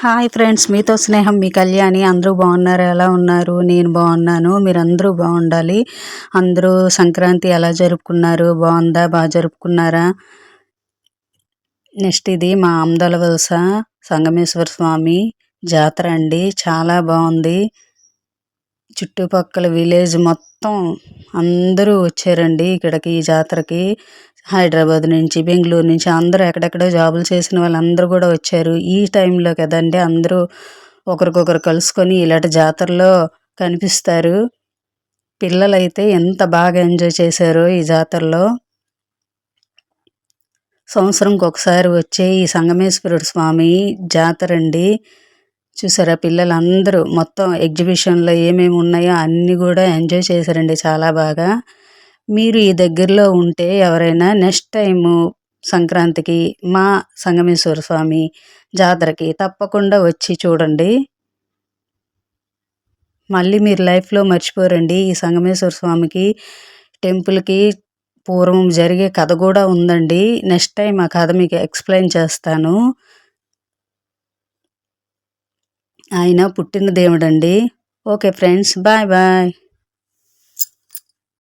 Hi friends మీతో స్నేహం మీ కళ్యాణి. అందరూ బాగున్నారు? ఎలా ఉన్నారు? నేను బాగున్నాను. మీరందరూ బాగుండాలి. అందరూ సంక్రాంతి ఎలా జరుపుకున్నారు? బాగుందా? బాగా జరుపుకున్నారా? నెక్స్ట్ ఇది మా ఆమ్దల వలస సంగమేశ్వర స్వామి జాతర అండి. చాలా బాగుంది. చుట్టుపక్కల విలేజ్ మొత్తం అందరూ వచ్చారండి ఇక్కడికి ఈ జాతరకి. హైదరాబాద్ నుంచి బెంగళూరు నుంచి అందరూ ఎక్కడెక్కడో జాబులు చేసిన వాళ్ళందరూ కూడా వచ్చారు. ఈ టైంలో కదండి అందరూ ఒకరికొకరు కలుసుకొని ఇలాంటి జాతరలో కనిపిస్తారు. పిల్లలైతే ఎంత బాగా ఎంజాయ్ చేశారో ఈ జాతరలో. సంవత్సరంకి ఒకసారి వచ్చే ఈ సంగమేశ్వరుడు స్వామి జాతర అండి చూసారా? పిల్లలందరూ మొత్తం ఎగ్జిబిషన్లో ఏమేమి ఉన్నాయో అన్నీ కూడా ఎంజాయ్ చేశారండి చాలా బాగా. మీరు ఈ దగ్గరలో ఉంటే ఎవరైనా నెక్స్ట్ టైము సంక్రాంతికి మా సంగమేశ్వర స్వామి జాతరకి తప్పకుండా వచ్చి చూడండి. మళ్ళీ మీరు లైఫ్లో మర్చిపోరండి. ఈ సంగమేశ్వర స్వామికి టెంపుల్కి పూర్వం జరిగే కథ కూడా ఉందండి. నెక్స్ట్ టైం ఆ కథ మీకు ఎక్స్ప్లెయిన్ చేస్తాను. ఆయన పుట్టిన దేవుడండి. Okay friends bye bye.